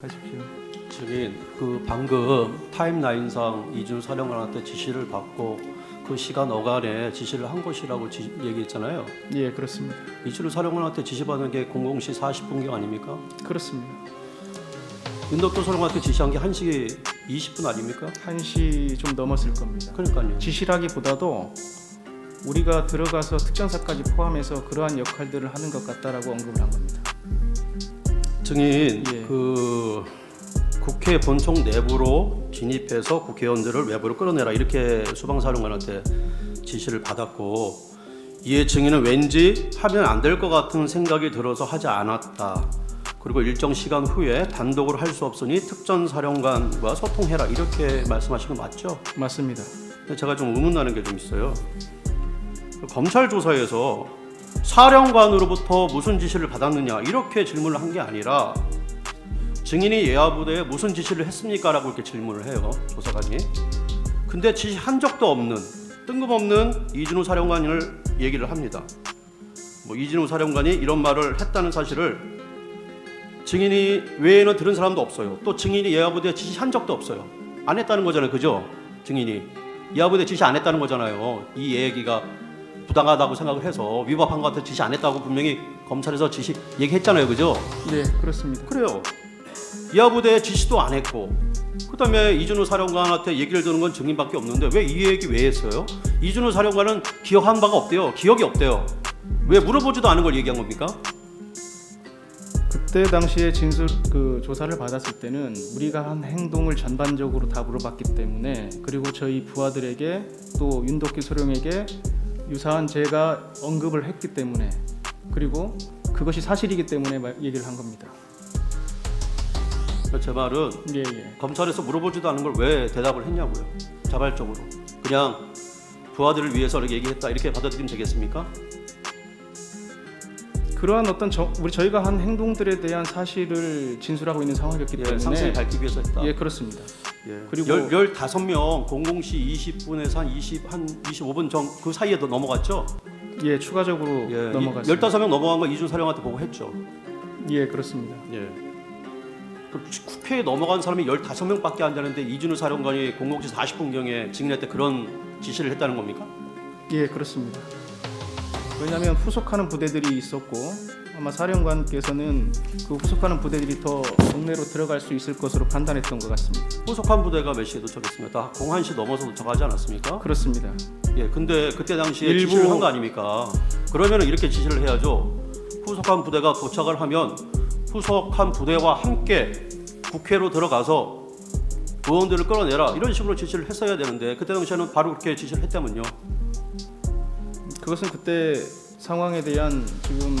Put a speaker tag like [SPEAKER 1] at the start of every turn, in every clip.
[SPEAKER 1] 하십시오.
[SPEAKER 2] 저기 그 방금 타임라인상 이준 사령관한테 지시를 받고 그 시간 어간에 지시를 한 것이라고 지, 얘기했잖아요.
[SPEAKER 1] 예, 그렇습니다.
[SPEAKER 2] 이준 사령관한테 지시받은 게 00시 40분경 아닙니까?
[SPEAKER 1] 그렇습니다.
[SPEAKER 2] 윤덕도 사령관한테 지시한 게 1시 20분 아닙니까?
[SPEAKER 1] 1시 좀 넘었을 겁니다.
[SPEAKER 2] 그러니까요.
[SPEAKER 1] 지시라기보다도 우리가 들어가서 특전사까지 포함해서 그러한 역할들을 하는 것 같다라고 언급을 한 겁니다.
[SPEAKER 2] 증인
[SPEAKER 1] 예.
[SPEAKER 2] 그 국회 본청 내부로 진입해서 국회의원들을 외부로 끌어내라 이렇게 수방사령관한테 지시를 받았고 이에 증인은 왠지 하면 안 될 것 같은 생각이 들어서 하지 않았다. 그리고 일정 시간 후에 단독으로 할 수 없으니 특전 사령관과 소통해라 이렇게 말씀하신 거 맞죠?
[SPEAKER 1] 맞습니다.
[SPEAKER 2] 근데 제가 좀 의문나는 게 좀 있어요. 검찰 조사에서 사령관으로부터 무슨 지시를 받았느냐 이렇게 질문을 한 게 아니라 증인이 예하부대에 무슨 지시를 했습니까 라고 이렇게 질문을 해요 조사관이. 근데 지시한 적도 없는 뜬금없는 이진우 사령관을 얘기를 합니다. 뭐 이진우 사령관이 이런 말을 했다는 사실을 증인이 외에는 들은 사람도 없어요. 또 증인이 예하부대에 지시한 적도 없어요. 안 했다는 거잖아요, 그죠? 증인이 예하부대 지시 안 했다는 거잖아요. 이 얘기가 부당하다고 생각을 해서 위법한 것 같아 지시 안 했다고 분명히 검찰에서 지시 얘기했잖아요, 그죠?
[SPEAKER 1] 네, 그렇습니다.
[SPEAKER 2] 그래요. 이하부대 지시도 안 했고 그다음에 이준호 사령관한테 얘기를 듣는 건 증인밖에 없는데 왜 이 얘기 왜 했어요? 이준호 사령관은 기억한 바가 없대요. 기억이 없대요. 왜 물어보지도 않은 걸 얘기한 겁니까?
[SPEAKER 1] 그때 당시에 진술 그 조사를 받았을 때는 우리가 한 행동을 전반적으로 다 물어봤기 때문에 그리고 저희 부하들에게 또 윤덕기 소령에게 유사한 제가 언급을 했기 때문에 그리고 그것이 사실이기 때문에 말- 얘기를 한 겁니다.
[SPEAKER 2] 제 말은
[SPEAKER 1] 예, 예.
[SPEAKER 2] 검찰에서 물어보지도 않은 걸 왜 대답을 했냐고요. 자발적으로 그냥 부하들을 위해서 이렇게 얘기했다 이렇게 받아들이면 되겠습니까?
[SPEAKER 1] 그러한 어떤 저, 우리 저희가 한 행동들에 대한 사실을 진술하고 있는 상황이었기
[SPEAKER 2] 예,
[SPEAKER 1] 때문에
[SPEAKER 2] 상승을 밝히기 위해서 했다.
[SPEAKER 1] 예, 그렇습니다.
[SPEAKER 2] 예.
[SPEAKER 1] 그리고-
[SPEAKER 2] 열, 15명 00시 20분에서 한 20, 한 25분 전그 사이에도 넘어갔죠?
[SPEAKER 1] 예, 추가적으로
[SPEAKER 2] 예,
[SPEAKER 1] 넘어갔습니다.
[SPEAKER 2] 15명 넘어간 거 이준 사령한테 보고 했죠.
[SPEAKER 1] 예, 그렇습니다.
[SPEAKER 2] 예. 그 국회에 넘어간 사람이 15명밖에 안 되는데 이준우 사령관이 00시 40분경에 증인할 때 그런 지시를 했다는 겁니까?
[SPEAKER 1] 예, 그렇습니다. 왜냐하면 후속하는 부대들이 있었고 아마 사령관께서는 그 후속하는 부대들이 더 동네로 들어갈 수 있을 것으로 판단했던 것 같습니다.
[SPEAKER 2] 후속한 부대가 몇 시에 도착했습니까? 다 01시 넘어서 도착하지 않았습니까?
[SPEAKER 1] 그렇습니다.
[SPEAKER 2] 예, 근데 그때 당시에
[SPEAKER 1] 일부-
[SPEAKER 2] 지시를 한 거 아닙니까? 그러면 이렇게 지시를 해야죠. 후속한 부대가 도착을 하면 후속한 부대와 함께 국회로 들어가서 의원들을 끌어내라 이런 식으로 지시를 했어야 되는데 그때 당시에는 바로 그렇게 지시를 했다면요.
[SPEAKER 1] 그것은 그때 상황에 대한 지금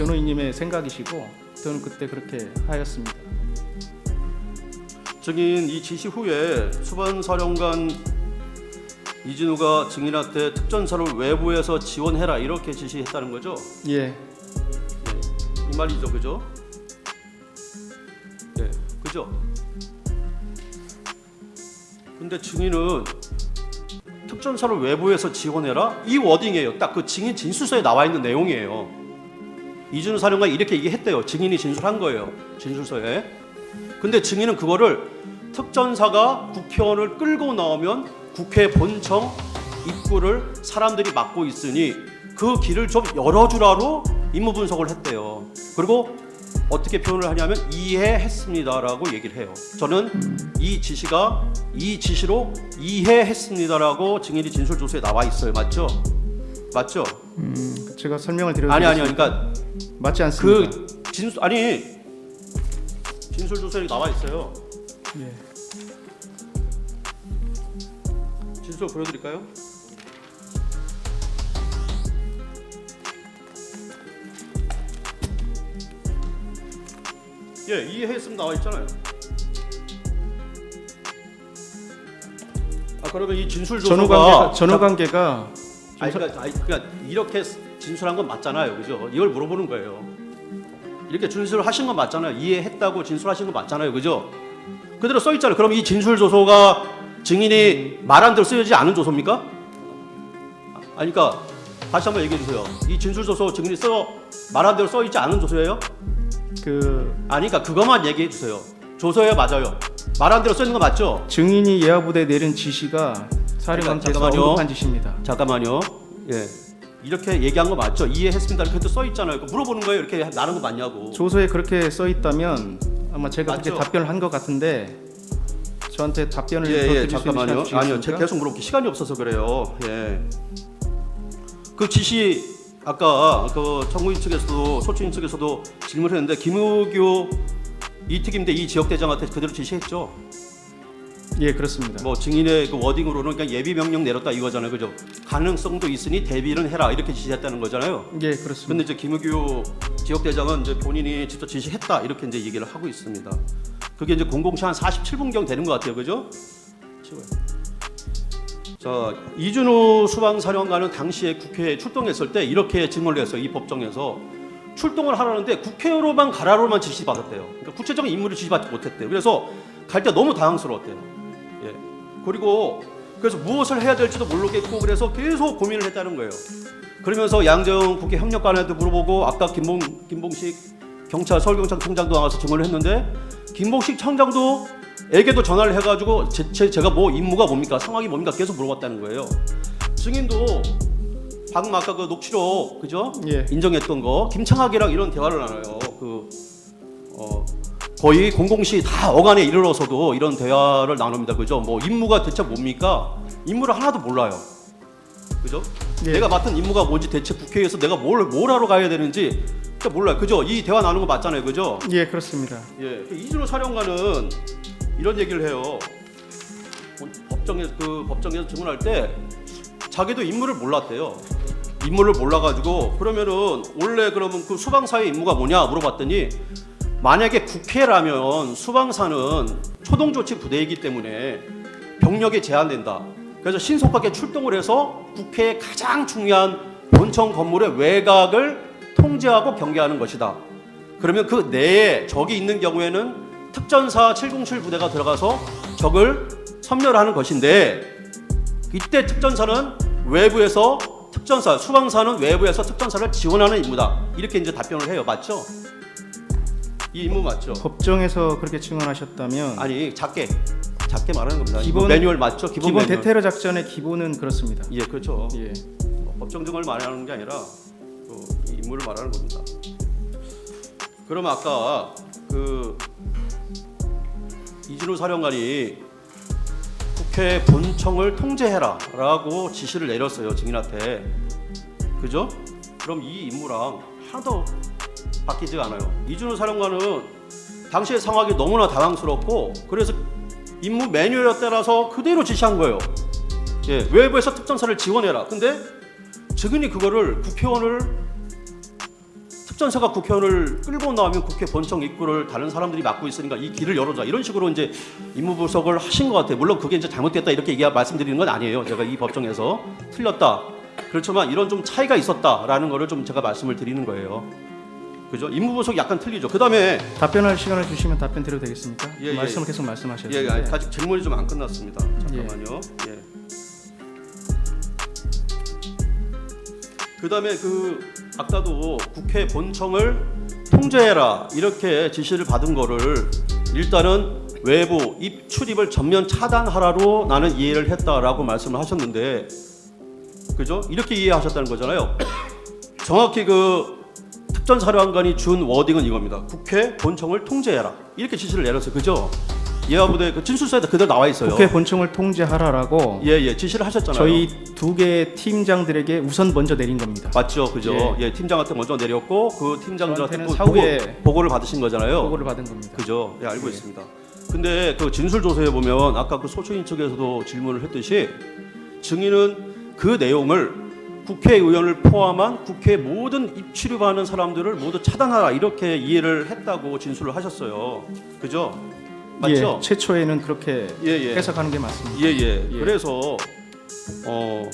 [SPEAKER 1] 변호인님의 생각이시고 저는 그때 그렇게 하였습니다.
[SPEAKER 2] 증인 이 지시 후에 수반사령관 이진우가 증인한테 특전사를 외부에서 지원해라 이렇게 지시했다는 거죠.
[SPEAKER 1] 예,
[SPEAKER 2] 이 말이죠, 그죠? 예, 그죠? 근데 증인은 특전사를 외부에서 지원해라 이 워딩이에요. 딱 그 증인 진술서에 나와 있는 내용이에요. 이준우 사령관이 이렇게 얘기했대요. 증인이 진술한 거예요. 진술서에. 근데 증인은 그거를 특전사가 국회의원을 끌고 나오면 국회 본청 입구를 사람들이 막고 있으니 그 길을 좀 열어주라로 임무 분석을 했대요. 그리고 어떻게 표현을 하냐면 이해했습니다라고 얘기를 해요. 저는 이 지시가 이 지시로 이해했습니다라고 증인이 진술 조서에 나와 있어요. 맞죠? 맞죠?
[SPEAKER 1] 음, 제가 설명을 드려도
[SPEAKER 2] 아니 아니? 그러니까
[SPEAKER 1] 맞지 않습니다.
[SPEAKER 2] 그 진술 아니 진술 조서에 나와 있어요.
[SPEAKER 1] 예.
[SPEAKER 2] 진술 보여드릴까요? 예, 이해했으면 나와 있잖아요. 아 그러면 이 진술
[SPEAKER 1] 전후 관계가 전후 관계가
[SPEAKER 2] 아니 그러니까, 아니, 그러니까 이렇게 진술한 건 맞잖아요, 그죠? 이걸 물어보는 거예요. 이렇게 진술하신 건 맞잖아요. 이해했다고 진술하신 건 맞잖아요, 그죠? 그대로 써 있잖아요. 그럼 이 진술 조서가 증인이 말안 대로 쓰여지지 않은 조서입니까? 아, 아니, 그러니까 다시 한번 얘기해 주세요. 이 진술 조서 증인이 써말안 대로 써 있지 않은 조서예요?
[SPEAKER 1] 그
[SPEAKER 2] 아니, 그러니까 그것만 얘기해 주세요. 조서에 맞아요. 말한 대로 써 있는 거 맞죠?
[SPEAKER 1] 증인이 예하부대 내린 지시가 사령관께서
[SPEAKER 2] 잠깐만요.
[SPEAKER 1] 언급한 지시입니다.
[SPEAKER 2] 잠깐만요. 예. 이렇게 얘기한 거 맞죠? 이해했습니다. 이렇게 또 써 있잖아요. 그거 물어보는 거예요. 이렇게 나는 거 맞냐고.
[SPEAKER 1] 조서에 그렇게 써 있다면 아마 제가 그렇게
[SPEAKER 2] 맞죠?
[SPEAKER 1] 답변을 한 것 같은데 저한테 답변을 더
[SPEAKER 2] 예, 예,
[SPEAKER 1] 드릴 수 있는
[SPEAKER 2] 잠깐만요.
[SPEAKER 1] 시간
[SPEAKER 2] 아니요, 제가
[SPEAKER 1] 주시겠습니까?
[SPEAKER 2] 계속 물어볼게 시간이 없어서 그래요. 예. 그 지시 아까 그 정부인 측에서도 소추인 측에서도 질문했는데 김우규 이특임대 이 지역 대장한테 그대로 지시했죠.
[SPEAKER 1] 예, 그렇습니다.
[SPEAKER 2] 뭐 증인의 그 워딩으로는 그냥 예비 명령 내렸다 이거잖아요, 그죠? 가능성도 있으니 대비는 해라 이렇게 지시했다는 거잖아요.
[SPEAKER 1] 예, 그렇습니다.
[SPEAKER 2] 근데 이제 김우규 지역대장은 이제 본인이 직접 지시했다 이렇게 이제 얘기를 하고 있습니다. 그게 이제 007한 47분경 되는 것 같아요, 그죠? 자 이준호 수방사령관은 당시에 국회에 출동했을 때 이렇게 증언을 했어요. 이 법정에서 출동을 하라는데 국회로만 가라로만 지시 받았대요. 그러니까 구체적인 임무를 지시받지 못했대요. 그래서 갈 때 너무 당황스러웠대요. 예. 그리고 그래서 무엇을 해야 될지도 모르겠고 그래서 계속 고민을 했다는 거예요. 그러면서 양정 국회 협력관한테 물어보고 아까 김봉 김봉식 경찰 서울경찰 청장도 나와서 증언을 했는데 김봉식 청장도 에게도 전화를 해가지고 제, 제, 제가 뭐 임무가 뭡니까 상황이 뭡니까 계속 물어봤다는 거예요. 증인도 방금 아까 그 녹취록 그죠?
[SPEAKER 1] 예.
[SPEAKER 2] 인정했던 거 김창학이랑 이런 대화를 나눠요. 그 어, 거의 공공시 다 어간에 이르러서도 이런 대화를 나눕니다. 그죠? 뭐 임무가 대체 뭡니까? 임무를 하나도 몰라요. 그죠?
[SPEAKER 1] 예.
[SPEAKER 2] 내가 맡은 임무가 뭔지 대체 국회에서 내가 뭘, 뭘 하러 가야 되는지 진짜 몰라요. 그죠? 이 대화 나누는 거 맞잖아요. 그죠?
[SPEAKER 1] 예, 그렇습니다.
[SPEAKER 2] 예. 그 이준호 사령관은 이런 얘기를 해요. 법정에 그 법정에서 증언할 때 자기도 임무를 몰랐대요. 임무를 몰라가지고 그러면은 원래 그러면 그 수방사의 임무가 뭐냐 물어봤더니 만약에 국회라면 수방사는 초동조치 부대이기 때문에 병력이 제한된다. 그래서 신속하게 출동을 해서 국회의 가장 중요한 본청 건물의 외곽을 통제하고 경계하는 것이다. 그러면 그 내에 적이 있는 경우에는 특전사 707 부대가 들어가서 적을 섬멸하는 것인데 이때 특전사는 외부에서 특전사 수방사는 외부에서 특전사를 지원하는 임무다. 이렇게 이제 답변을 해요. 맞죠? 이 임무 맞죠?
[SPEAKER 1] 법정에서 그렇게 증언하셨다면
[SPEAKER 2] 아니 작게 작게 말하는 겁니다.
[SPEAKER 1] 기본-
[SPEAKER 2] 기본 매뉴얼 맞죠?
[SPEAKER 1] 기본,
[SPEAKER 2] 기본, 매뉴얼.
[SPEAKER 1] 대테러 작전의 기본은 그렇습니다.
[SPEAKER 2] 예, 그렇죠.
[SPEAKER 1] 예.
[SPEAKER 2] 어, 법정 증언을 말하는 게 아니라 그 임무를 말하는 겁니다. 그럼 아까 그 이준호 사령관이 국회 본청을 통제해라라고 지시를 내렸어요 증인한테. 그죠? 그럼 이 임무랑 하나도 바뀌지 않아요. 이준호 사령관은 당시의 상황이 너무나 당황스럽고 그래서 임무 매뉴얼에 따라서 그대로 지시한 거예요. 예, 외부에서 특전사를 지원해라. 근데 증인이 그거를 국회의원을 특전사가 국회의원을 끌고 나오면 국회 본청 입구를 다른 사람들이 막고 있으니까 이 길을 열어줘 이런 식으로 이제 임무 분석을 하신 것 같아요. 물론 그게 이제 잘못됐다 이렇게 얘기 말씀드리는 건 아니에요. 제가 이 법정에서 틀렸다. 그렇지만 이런 좀 차이가 있었다라는 거를 좀 제가 말씀을 드리는 거예요. 그죠? 임무 분석이 약간 틀리죠. 그 다음에
[SPEAKER 1] 답변할 시간을 주시면 답변 드려도 되겠습니까?
[SPEAKER 2] 예, 예.
[SPEAKER 1] 말씀을 계속 말씀하셔야
[SPEAKER 2] 예,
[SPEAKER 1] 돼요.
[SPEAKER 2] 아직 질문이 좀 안 끝났습니다. 잠깐만요. 예. 그다음에 그 아까도 국회 본청을 통제해라 이렇게 지시를 받은 거를 일단은 외부 입 출입을 전면 차단하라로 나는 이해를 했다라고 말씀을 하셨는데 그죠? 이렇게 이해하셨다는 거잖아요. 정확히 그 특전사령관이 준 워딩은 이겁니다. 국회 본청을 통제해라 이렇게 지시를 내렸어요. 그죠? 예하부대 그 진술서에다 그대로 나와 있어요.
[SPEAKER 1] 국회 본청을 통제하라라고
[SPEAKER 2] 예, 예, 지시를 하셨잖아요.
[SPEAKER 1] 저희 두 개의 팀장들에게 우선 먼저 내린 겁니다.
[SPEAKER 2] 맞죠, 그죠?
[SPEAKER 1] 예.
[SPEAKER 2] 예, 팀장한테 먼저 내렸고 그 팀장들한테
[SPEAKER 1] 저한테는
[SPEAKER 2] 또
[SPEAKER 1] 사후에
[SPEAKER 2] 보고, 보고를 받으신 거잖아요.
[SPEAKER 1] 보고를 받은 겁니다.
[SPEAKER 2] 그죠? 예, 알고
[SPEAKER 1] 예.
[SPEAKER 2] 있습니다. 근데 그 진술 조서에 보면 아까 그 소추인 측에서도 질문을 했듯이 증인은 그 내용을 국회의원을 포함한 국회 모든 입출입하는 사람들을 모두 차단하라 이렇게 이해를 했다고 진술을 하셨어요. 그죠? 맞죠?
[SPEAKER 1] 예, 최초에는 그렇게
[SPEAKER 2] 예, 예.
[SPEAKER 1] 해석하는 게 맞습니다.
[SPEAKER 2] 예, 예.
[SPEAKER 1] 예.
[SPEAKER 2] 그래서 어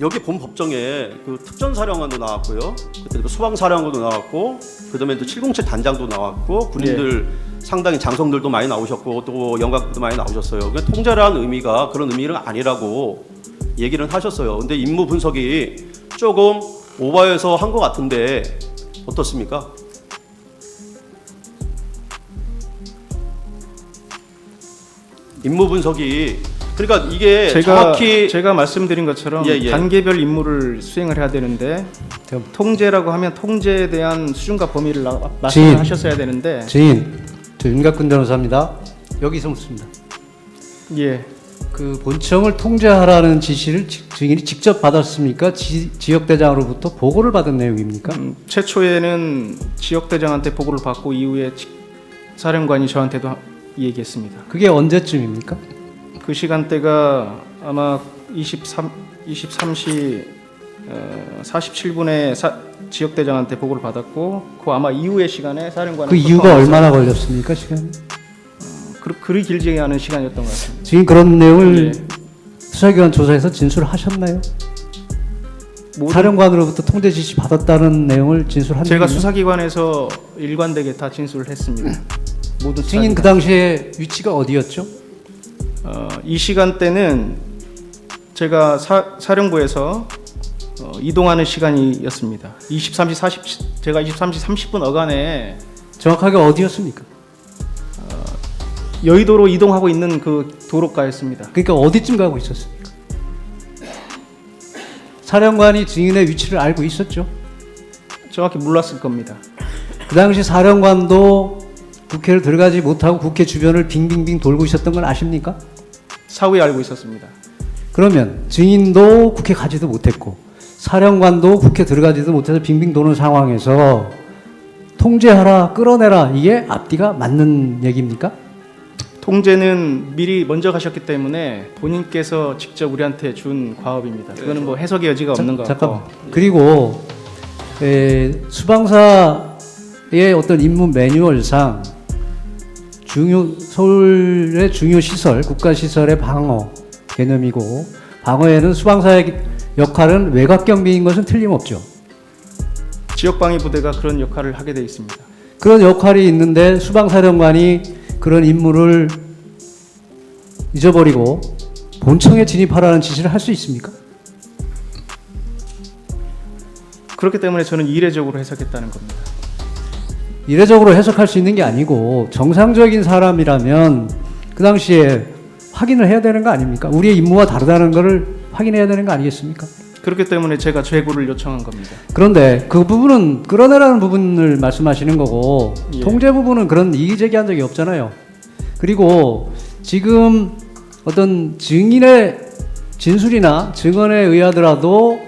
[SPEAKER 2] 여기 본 법정에 그 특전사령관도 나왔고요. 그때 그 수방사령관도 나왔고, 그다음에 또 707 단장도 나왔고, 군인들 상당히 장성들도 많이 나오셨고, 또 영각도 많이 나오셨어요. 그러니까 통제라는 의미가 그런 의미는 아니라고 얘기는 하셨어요. 근데 임무 분석이 조금 오버해서 한 것 같은데 어떻습니까? 임무 분석이 그러니까 이게
[SPEAKER 1] 제가
[SPEAKER 2] 정확히
[SPEAKER 1] 제가 말씀드린 것처럼
[SPEAKER 2] 예, 예.
[SPEAKER 1] 단계별 임무를 수행을 해야 되는데 통제라고 하면 통제에 대한 수준과 범위를 나- 말씀하셨어야 되는데
[SPEAKER 3] 지인, 저 윤갑근 변호사입니다. 여기서 묻습니다.
[SPEAKER 1] 예
[SPEAKER 3] 그 본청을 통제하라는 지시를 지- 증인이 직접 받았습니까? 지, 지역대장으로부터 보고를 받은 내용입니까?
[SPEAKER 1] 음, 최초에는 지역 대장한테 보고를 받고 이후에 지- 사령관이 저한테도 하- 얘기했습니다.
[SPEAKER 3] 그게 언제쯤입니까?
[SPEAKER 1] 그 시간대가 아마 23 23시 어, 47분에 사, 지역 대장한테 보고를 받았고 그 아마 이후의 시간에 사령관은
[SPEAKER 3] 그 이유가 얼마나 걸렸습니까? 시간이?
[SPEAKER 1] 그, 그리 길지 않은 시간이었던 것 같습니다.
[SPEAKER 3] 지금 그런 내용을
[SPEAKER 1] 예.
[SPEAKER 3] 수사기관 조사에서 진술하셨나요? 사령관으로부터 통제 지시 받았다는 내용을 진술한
[SPEAKER 1] 제가? 수사기관에서 일관되게 다 진술을 했습니다. 모든
[SPEAKER 3] 증인 그. 당시에 위치가 어디였죠?
[SPEAKER 1] 어, 이 시간대는 제가 사, 사령부에서 어, 이동하는 시간이었습니다. 23시 40 제가 23시 30분 어간에
[SPEAKER 3] 정확하게 어디였습니까?
[SPEAKER 1] 여의도로 이동하고 있는 그 도로가였습니다.
[SPEAKER 3] 그러니까 어디쯤 가고 있었습니까? 사령관이 증인의 위치를 알고 있었죠.
[SPEAKER 1] 정확히 몰랐을 겁니다.
[SPEAKER 3] 그 당시 사령관도 국회를 들어가지 못하고 국회 주변을 빙빙빙 돌고 있었던 건 아십니까?
[SPEAKER 1] 사후에 알고 있었습니다.
[SPEAKER 3] 그러면 증인도 국회 가지도 못했고 사령관도 국회 들어가지도 못해서 빙빙 도는 상황에서 통제하라 끌어내라 이게 앞뒤가 맞는 얘기입니까?
[SPEAKER 1] 통제는 미리 먼저 가셨기 때문에 본인께서 직접 우리한테 준 과업입니다. 그거는 뭐 해석의 여지가 없는 것
[SPEAKER 3] 자-
[SPEAKER 1] 같고.
[SPEAKER 3] 잠깐 그리고 에, 수방사의 어떤 임무 매뉴얼상 중요 서울의 중요 시설 국가 시설의 방어 개념이고 방어에는 수방사의 역할은 외곽 경비인 것은 틀림없죠.
[SPEAKER 1] 지역 방위 부대가 그런 역할을 하게 돼 있습니다.
[SPEAKER 3] 그런 역할이 있는데 수방사령관이 그런 임무를 잊어버리고 본청에 진입하라는 지시를 할 수 있습니까?
[SPEAKER 1] 그렇기 때문에 저는 이례적으로 해석했다는 겁니다.
[SPEAKER 3] 이례적으로 해석할 수 있는 게 아니고 정상적인 사람이라면 그 당시에 확인을 해야 되는 거 아닙니까? 우리의 임무와 다르다는 것을 확인해야 되는 거 아니겠습니까?
[SPEAKER 1] 그렇기 때문에 제가 재고를 요청한 겁니다.
[SPEAKER 3] 그런데 그 부분은 끌어내라는 부분을 말씀하시는 거고
[SPEAKER 1] 예.
[SPEAKER 3] 통제 부분은 그런 이의 제기한 적이 없잖아요. 그리고 지금 어떤 증인의 진술이나 증언에 의하더라도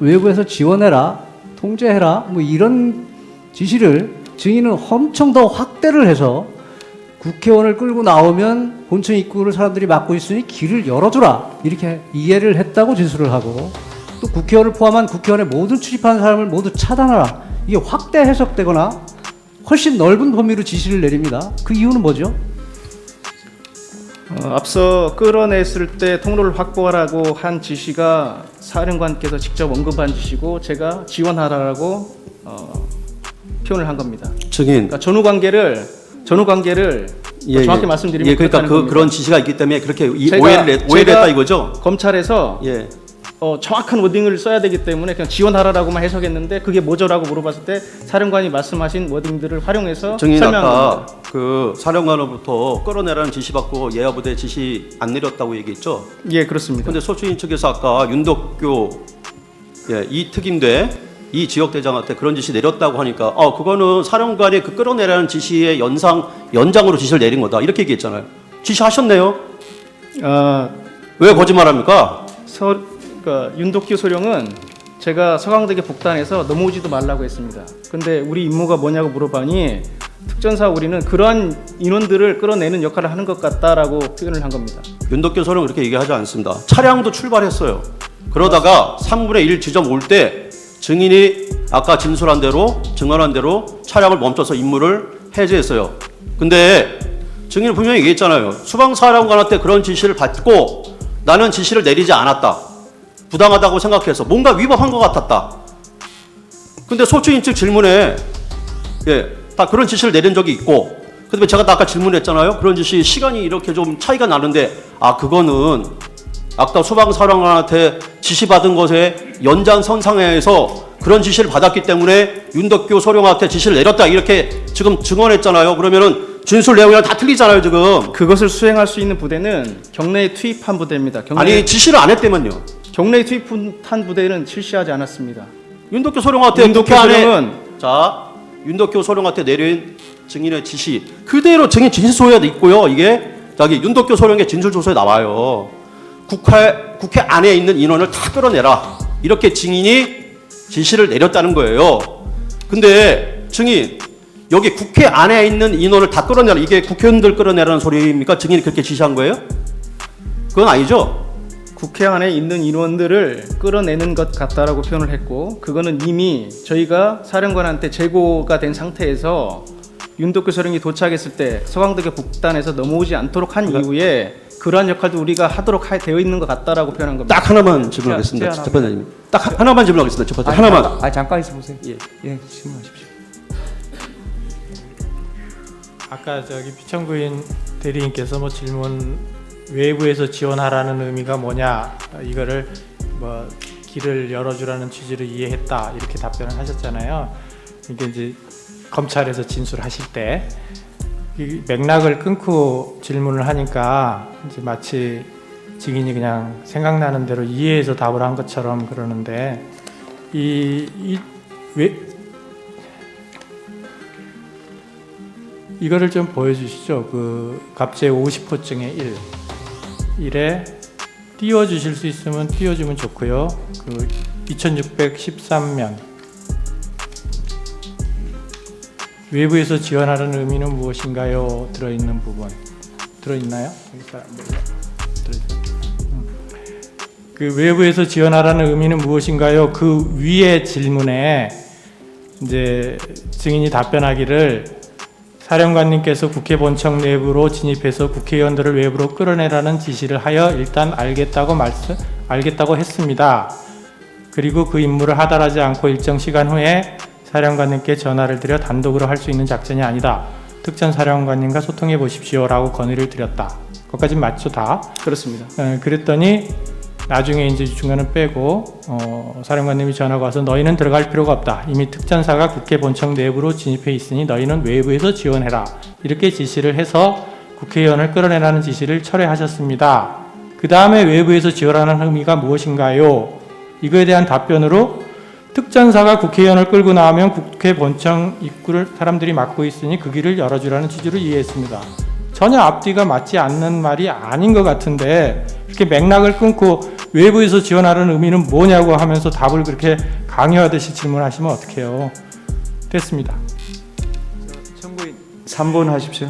[SPEAKER 3] 외부에서 지원해라, 통제해라, 뭐 이런 지시를 증인은 엄청 더 확대를 해서 국회의원을 끌고 나오면 본청 입구를 사람들이 막고 있으니 길을 열어주라 이렇게 이해를 했다고 진술을 하고 또 국회의원을 포함한 국회의원의 모든 출입하는 사람을 모두 차단하라 이게 확대 해석되거나 훨씬 넓은 범위로 지시를 내립니다. 그 이유는 뭐죠?
[SPEAKER 1] 어, 앞서 끌어냈을 때 통로를 확보하라고 한 지시가 사령관께서 직접 언급한 지시고 제가 지원하라고 어, 표현을 한 겁니다.
[SPEAKER 2] 증인
[SPEAKER 1] 그러니까 전후 관계를 전후 관계를
[SPEAKER 2] 예,
[SPEAKER 1] 정확히
[SPEAKER 2] 예.
[SPEAKER 1] 말씀드리면
[SPEAKER 2] 예, 그러니까
[SPEAKER 1] 그 겁니다.
[SPEAKER 2] 그런 지시가 있기 때문에 그렇게 이
[SPEAKER 1] 제가-
[SPEAKER 2] 오해를 냈- 오해를
[SPEAKER 1] 제가-
[SPEAKER 2] 했다 이거죠.
[SPEAKER 1] 검찰에서
[SPEAKER 2] 예.
[SPEAKER 1] 어, 정확한 워딩을 써야 되기 때문에 그냥 지원하라라고만 해석했는데 그게 뭐죠라고 물어봤을 때 사령관이 말씀하신 워딩들을 활용해서 설명한
[SPEAKER 2] 아까
[SPEAKER 1] 겁니다.
[SPEAKER 2] 그 사령관으로부터 끌어내라는 지시 받고 예하부대 지시 안 내렸다고 얘기했죠.
[SPEAKER 1] 예, 그렇습니다.
[SPEAKER 2] 근데 소추인 측에서 아까 윤덕교 예, 이 특임대 이 지역 대장한테 그런 지시 내렸다고 하니까 어 그거는 사령관이 그 끌어내라는 지시의 연상 연장으로 지시를 내린 거다 이렇게 얘기했잖아요. 지시하셨네요.
[SPEAKER 1] 아,
[SPEAKER 2] 왜 거짓말합니까?
[SPEAKER 1] 서, 그러니까 윤덕규 소령은 제가 서강대교 복단에서 넘어오지도 말라고 했습니다. 근데 우리 임무가 뭐냐고 물어봐니 특전사 우리는 그러한 인원들을 끌어내는 역할을 하는 것 같다라고 표현을 한 겁니다.
[SPEAKER 2] 윤덕교 소령 그렇게 얘기하지 않습니다. 차량도 출발했어요. 그러다가 3분의 1 지점 올 때 증인이 아까 진술한 대로 증언한 대로 차량을 멈춰서 임무를 해제했어요. 근데 증인은 분명히 얘기했잖아요. 수방사령관한테 그런 지시를 받고 나는 지시를 내리지 않았다. 부당하다고 생각해서 뭔가 위법한 것 같았다. 근데 소추인 측 질문에 예, 다 그런 지시를 내린 적이 있고 그다음에 제가 아까 질문했잖아요. 그런 지시 시간이 이렇게 좀 차이가 나는데 아 그거는 아까 소방사령관한테 지시받은 것에 연장선상에서 그런 지시를 받았기 때문에 윤덕교 소령한테 지시를 내렸다 이렇게 지금 증언했잖아요. 그러면은 진술 내용이랑 다 틀리잖아요 지금.
[SPEAKER 1] 그것을 수행할 수 있는 부대는 경내에 투입한 부대입니다. 경내
[SPEAKER 2] 아니 지시를 안 했다면요.
[SPEAKER 1] 경내에 투입한 부대는 실시하지 않았습니다.
[SPEAKER 2] 윤덕교 소령한테
[SPEAKER 1] 윤덕교 소령은
[SPEAKER 2] 자 윤덕교 소령한테 내린 증인의 지시 그대로 증인 진술서에 있고요. 이게 저기 윤덕교 소령의 진술 조서에 나와요. 국회 국회 안에 있는 인원을 다 끌어내라 이렇게 증인이 지시를 내렸다는 거예요. 근데 증인 여기 국회 안에 있는 인원을 다 끌어내라 이게 국회의원들 끌어내라는 소리입니까? 증인이 그렇게 지시한 거예요? 그건 아니죠.
[SPEAKER 1] 국회 안에 있는 인원들을 끌어내는 것 같다라고 표현을 했고 그거는 이미 저희가 사령관한테 재고가 된 상태에서 윤덕규 소령이 도착했을 때 서강덕의 북단에서 넘어오지 않도록 한 이후에 그러한 역할도 우리가 하도록 하- 되어 있는 것 같다라고 표현한 겁니다.
[SPEAKER 2] 딱 하나만 질문하겠습니다.
[SPEAKER 4] 제안-
[SPEAKER 2] 재판장님. 딱 하- 하나만 질문하겠습니다. 재판장
[SPEAKER 4] 아니,
[SPEAKER 2] 하나만.
[SPEAKER 4] 아 잠깐 있어 보세요.
[SPEAKER 2] 예.
[SPEAKER 4] 예, 질문하십시오.
[SPEAKER 5] 아까 저기 피청구인 대리인께서 뭐 질문 외부에서 지원하라는 의미가 뭐냐 이거를 뭐 길을 열어주라는 취지로 이해했다 이렇게 답변을 하셨잖아요. 이게 이제 검찰에서 진술하실 때이 맥락을 끊고 질문을 하니까 이제 마치 증인이 그냥 생각나는 대로 이해해서 답을 한 것처럼 그러는데 이 이 왜 이거를 좀 보여주시죠. 그 갑제 50호증의 1. 1에 띄워주실 수 있으면 띄워주면 좋고요. 그 2613면 외부에서 지원하는 의미는 무엇인가요? 들어있는 부분 들어있나요? 음. 그 외부에서 지원하라는 의미는 무엇인가요? 그 위의 질문에 이제 증인이 답변하기를 사령관님께서 국회 본청 내부로 진입해서 국회의원들을 외부로 끌어내라는 지시를 하여 일단 알겠다고 말씀 알겠다고 했습니다. 그리고 그 임무를 하달하지 않고 일정 시간 후에 사령관님께 전화를 드려 단독으로 할 수 있는 작전이 아니다. 특전 사령관님과 소통해 보십시오라고 건의를 드렸다. 거기까지 맞죠 다?
[SPEAKER 1] 그렇습니다.
[SPEAKER 5] 에, 그랬더니 나중에 이제 중간은 빼고 어, 사령관님이 전화가 와서 너희는 들어갈 필요가 없다. 이미 특전사가 국회 본청 내부로 진입해 있으니 너희는 외부에서 지원해라. 이렇게 지시를 해서 국회의원을 끌어내라는 지시를 철회하셨습니다. 그 다음에 외부에서 지원하는 의미가 무엇인가요? 이거에 대한 답변으로 특전사가 국회의원을 끌고 나오면 국회 본청 입구를 사람들이 막고 있으니 그 길을 열어주라는 취지로 이해했습니다. 전혀 앞뒤가 맞지 않는 말이 아닌 것 같은데 이렇게 맥락을 끊고 외부에서 지원하는 의미는 뭐냐고 하면서 답을 그렇게 강요하듯이 질문하시면 어떡해요. 됐습니다.
[SPEAKER 4] 청구인 3분 하십시오.